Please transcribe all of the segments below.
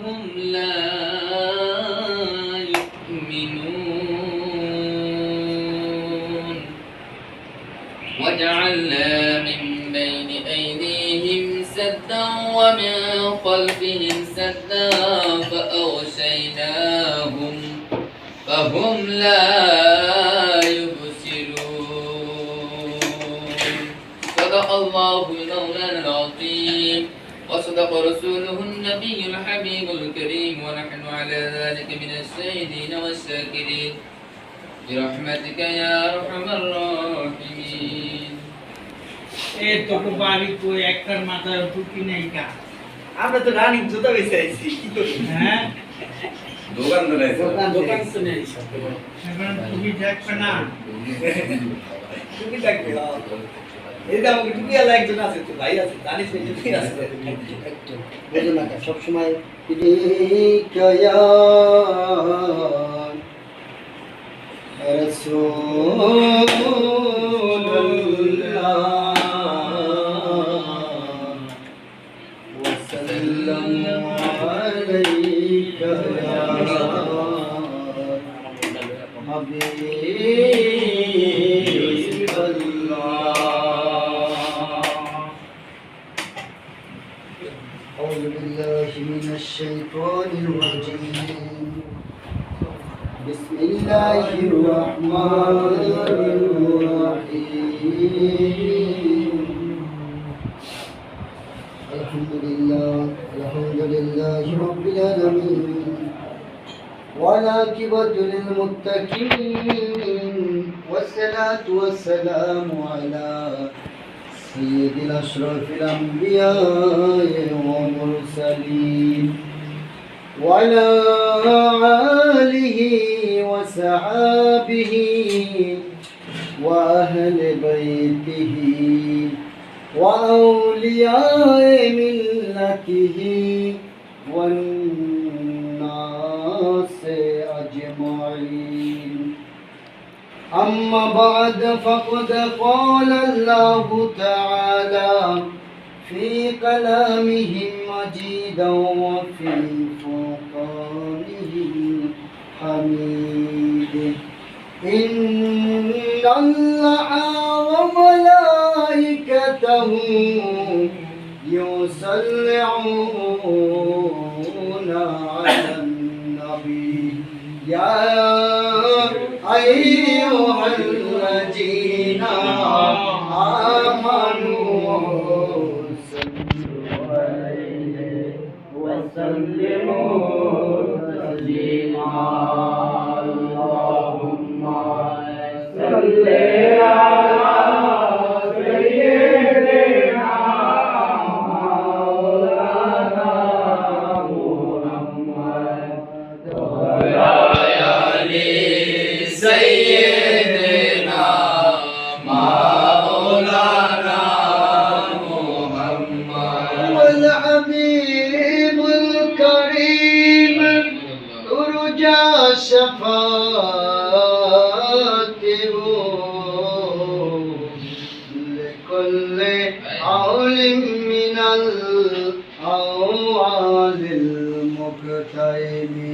فهم لا الشاهدين والشاكرين برحمتك يا أرحم الراحمين এ তোকে বাড়ি কই একটার মাথায় টুপি নেই কা আমরা তো রানিং জুতা বেঁচে আইছি কি করি হ্যাঁ দোকান তো নাই দোকান দোকান তো নেই এখন টুপি থাকবে না টুপি থাকবে হ্যাঁ। এই যে আমাকে টুপি আলা একজন আছে তো ভাই আছে জানিস না টুপি আছে বুঝো না সবসময় কয়ান رسول والعاقبة للمتقين والصلاة والسلام على سيد الأشرف الأنبياء والمرسلين. وعلى آله وصحابه وأهل بيته وأولياء ملته والناس أجمعين. أما بعد فقد قال الله تعالى في كلامه مجيدا وفي فرقانه حميد إن الله وملائكته يصلون على النبي. يا أيها الذين آمنوا ಕ್ಷಯಮಿ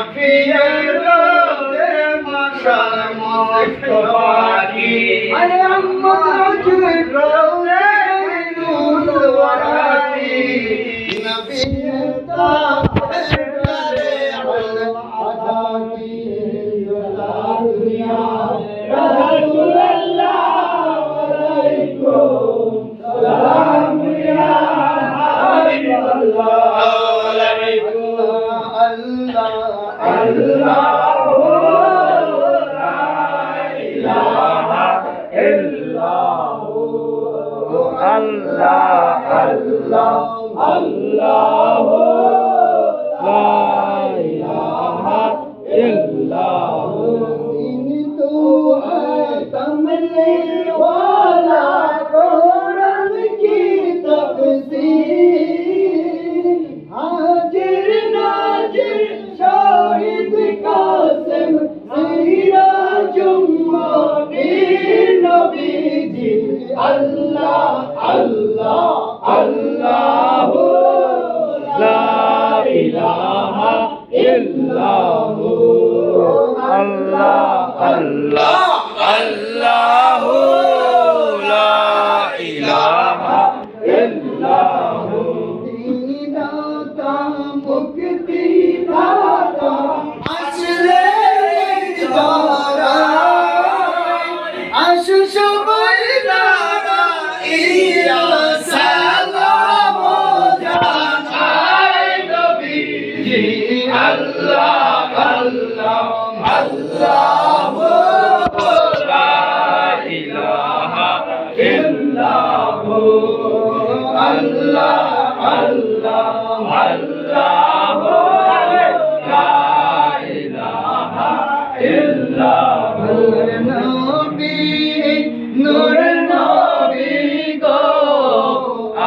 লাফিয়ে রোদে মাশার মস্ত পাখি। আরে আম্মা। আল্লাহ আল্লাহ আল্লাহ আল্লাহ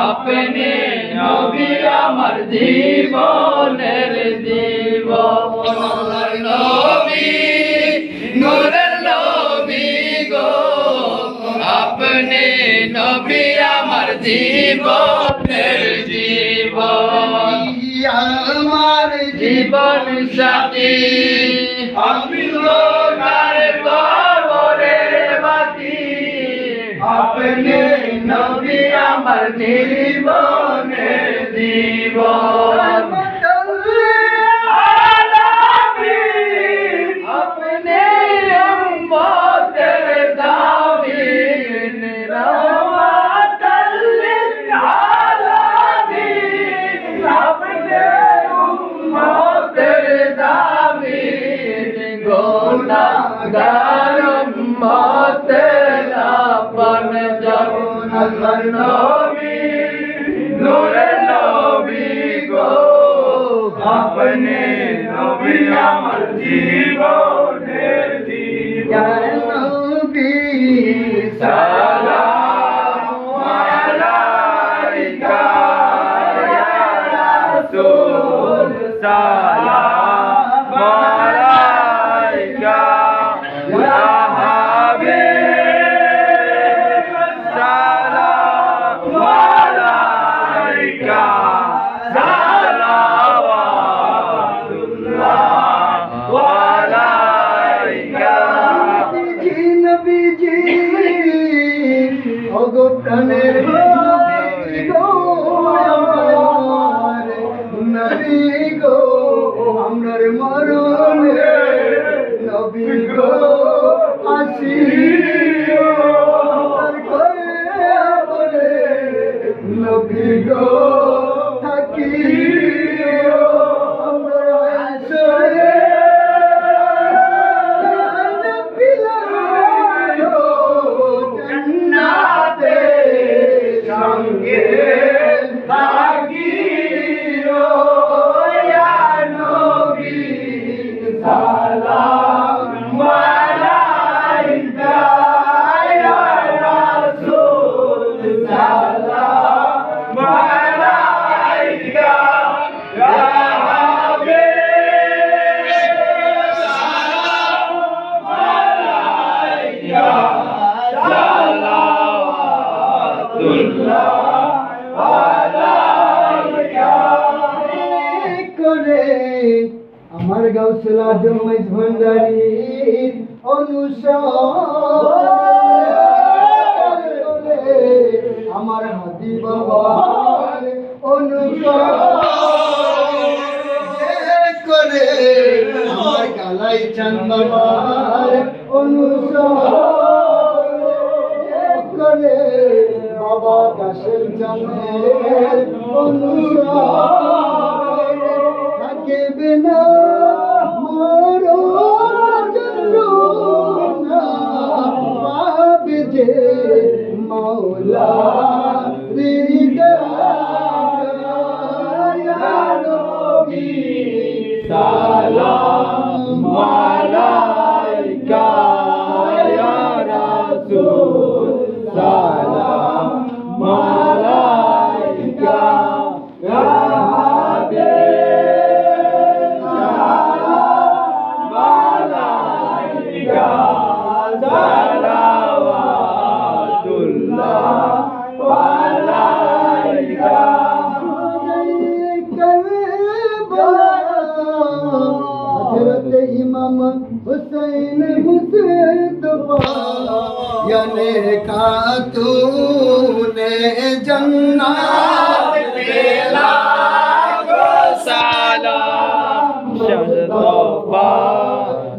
আপনি নবী আমার জি জীবনের জীবন। আমার জীবন সাথী। আমি লোকার কবরে বাতি। আমার জীবনের জীবন। नबी नूरे नबी को अपने नबी अमर जीवो ने जीवो नबी सा اللہ চন্দ্রমার অনুসরণ করে বাবা কাশেম চন্দ্রের में जन्नत तेरा को सलाम शतोबा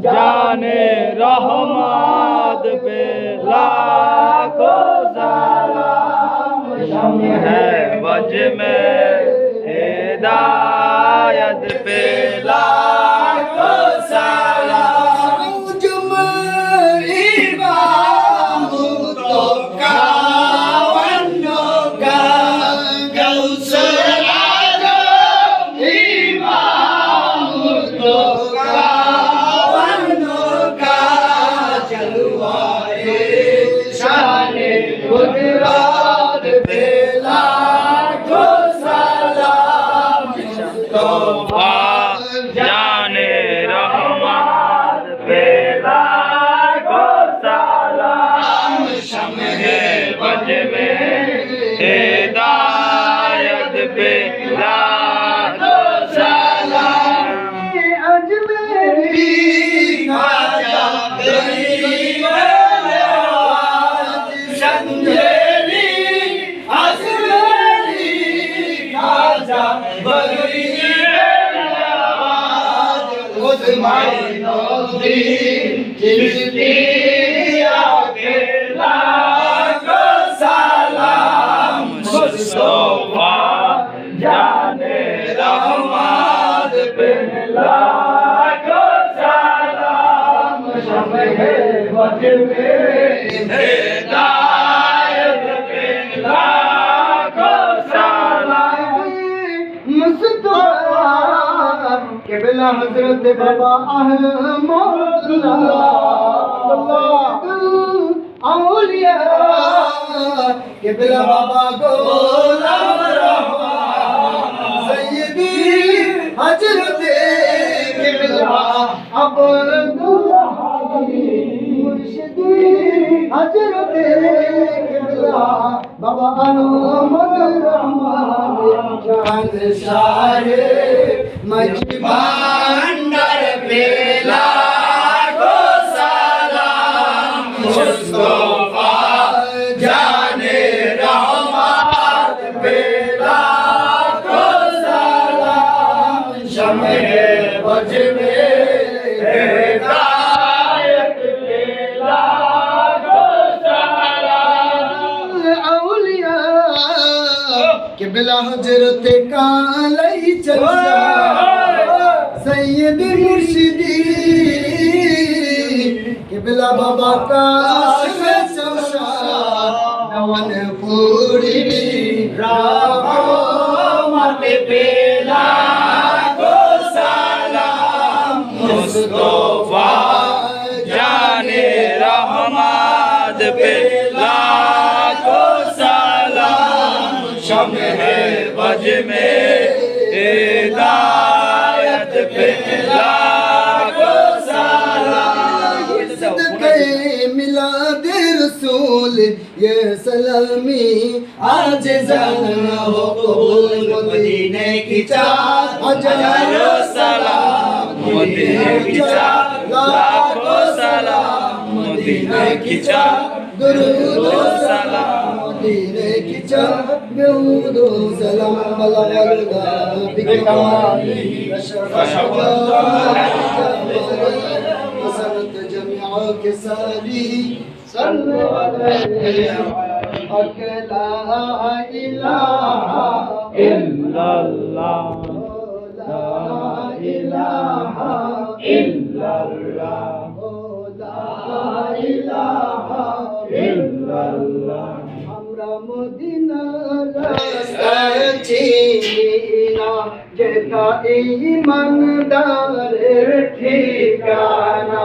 जाने रहमत पे लाखो सलाम शम है वज में हिदायत पे ला মাইনুদ্দিন চিশতিয়াকে हजरत बाबा औलिया किबला बाबा गोला बाबा अनुमर रहमान चांद सारे मजबा हज़रत कालई चलसा सैयद मुर्शिदी किबला बाबा का चमशा नवन पूरी मत पेला को जाने रहमत पेला को غم ہے بج میں ہدایت پہ سالا صدقے ملا دے رسول یہ سلامی آج زن ہو قبول مدینے کی چار ہزاروں سلام مدینے کی چاہ لاکھو سلام مدینے کی چاہ درود و سلام دينك جمد سلام بلغ الهدى بكماله فشفت وسرت جميع كساله صلوا عليه حق لا إله মদিনার রাস্তায় চিনি না যেটা ইমানদারের ঠিকানা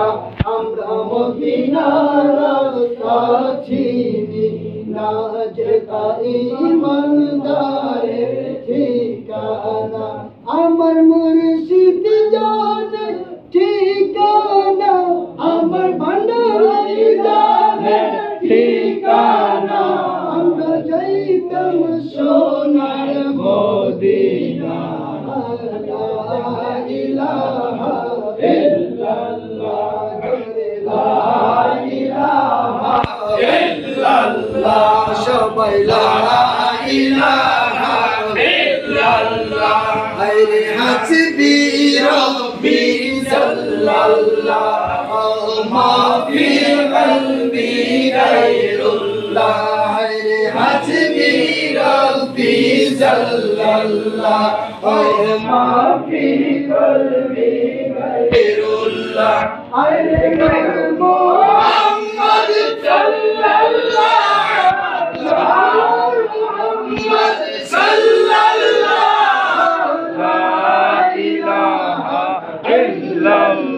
আমরা মদিনার রাস্তা চিনি না যেটা ইমানদারের ঠিকানা আমার মুর্শিদ জানে ঠিকানা إلا الله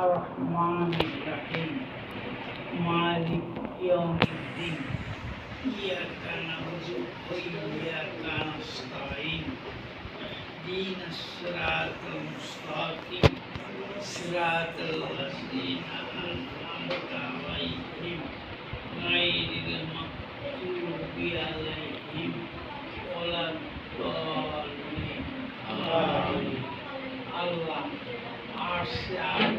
الرحمن الرحيم مالك يوم الدين إياك نعبد وإياك نستعين دين الصراط المستقيم صراط الذين أنعمت عليهم আল্লাহ আর সে আর